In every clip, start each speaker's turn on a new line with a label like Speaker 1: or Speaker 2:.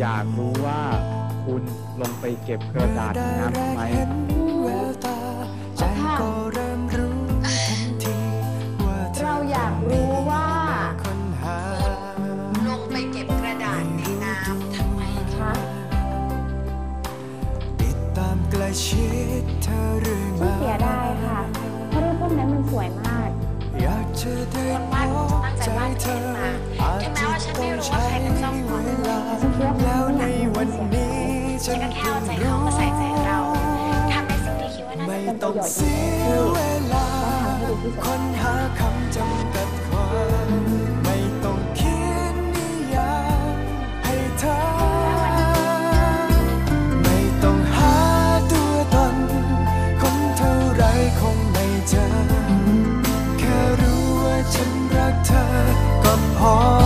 Speaker 1: อยากรู้ว่าคุณลงไปเก็บกระดาษน้ำไหม
Speaker 2: แววตาใจก็เริ่มรู้ทันทีว่าเธอ
Speaker 3: เราอยากรู้ว่า
Speaker 2: คนหา
Speaker 4: ลงไปเก็บกระดาษในน้ำทำไม
Speaker 3: คะ
Speaker 2: ติดตามใกล้ชิดเธอเรื่อย
Speaker 3: ฉัน
Speaker 2: มา
Speaker 3: เสียดาย
Speaker 4: ตั้งใจวาด
Speaker 2: เธ
Speaker 4: ขึ้
Speaker 2: อน
Speaker 4: มา
Speaker 2: อาจ
Speaker 4: ถึงแม้ว่าฉันไม่รู้ว่า
Speaker 2: ใค
Speaker 4: รเป็นเจ้าของ
Speaker 2: เวลา
Speaker 3: ฉันคิดว่า
Speaker 2: แล้วใน
Speaker 3: เขา
Speaker 2: วัน
Speaker 3: อยากรู้
Speaker 2: นี้ฉั
Speaker 4: ฉั
Speaker 2: น
Speaker 4: ก็แค่
Speaker 2: เอา
Speaker 4: ใจเขามาใส่ใจเราทำในสิ่งที่คิดว่าน่าจะเป็นประโยชน์
Speaker 2: เสียเวลาค้นหาคำจำกัด ก็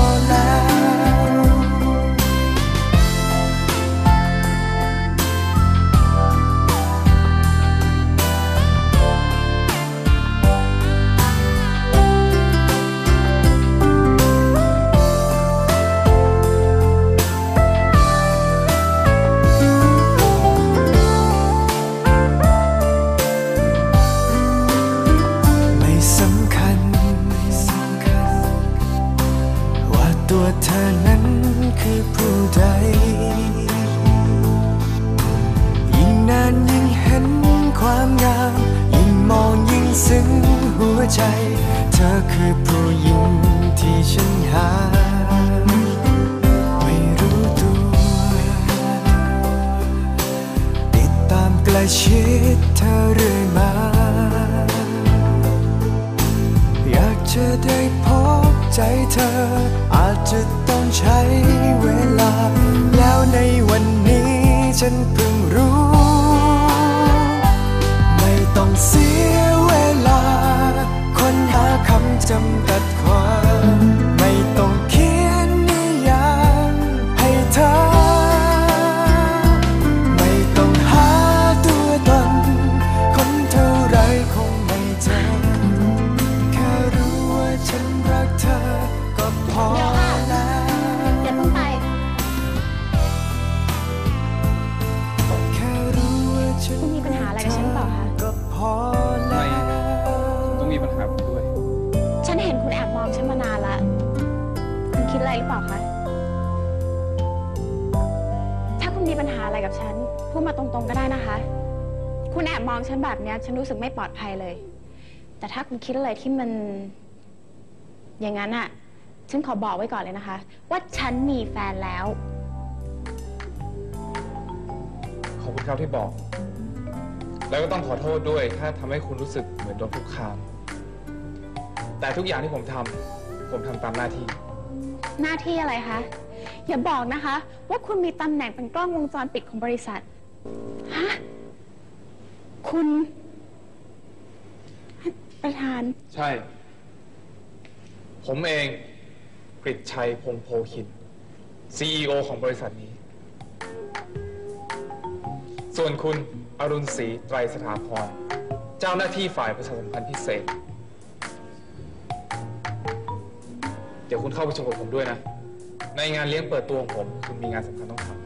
Speaker 2: ใจ เธอคือผู้หญิงที่ฉันหา ไม่รู้ตัว ติดตามใกล้ชิดเธอเรื่อยมา อยากจะได้พบใจเธอ อาจจะต้องใช้เวลา แล้วในวันนี้ฉันเพิ่งรู้ ไม่ต้องเสีย จำกัดความไม่ต้องเขียนนิยามให้เธอ ไม่ต้องหาตัวตนคนเท่าไรคงไม่เจอแค่รู้ว่าฉันรักเธอก็พอแล้ว
Speaker 3: อย่าเพิ่งไป
Speaker 2: แค่รู้ว่าฉัน
Speaker 3: มีปัญหาอะไรกับฉันเปล่าคะ
Speaker 2: ก็พอ
Speaker 3: มองฉันมานานละคุณคิดอะไรหรือเปล่าคะ ถ้าคุณมีปัญหาอะไรกับฉัน พูดมาตรงๆก็ได้นะคะ คุณแอบมองฉันแบบเนี้ย ฉันรู้สึกไม่ปลอดภัยเลย แต่ถ้าคุณคิดอะไรที่มัน อย่างนั้นอะฉันขอบอกไว้ก่อนเลยนะคะ ว่าฉันมีแฟนแล้ว
Speaker 1: ขอบคุณครับที่บอก แล้วก็ต้องขอโทษด้วย ถ้าทำให้คุณรู้สึกเหมือนโดนคุกคาม แต่ทุกอย่างที่ผมทำผมทำตามหน้าที่
Speaker 3: หน้าที่อะไรคะ อย่าบอกนะคะ ว่าคุณมีตำแหน่งเป็นกล้องวงจรปิดของบริษัท ฮะ คุณ ประธาน
Speaker 1: ใช่ ผมเองกริตชัยพงษ์โพคิน CEO ของบริษัทนี้ ส่วนคุณอรุณศรีไตรสถาพร เจ้าหน้าที่ฝ่ายประชาสัมพันธ์พิเศษ เดี๋ยวคุณเข้าประชุมกับผมด้วยนะ ในงานเลี้ยงเปิดตัวของผม คุณมีงานสำคัญต้องทำ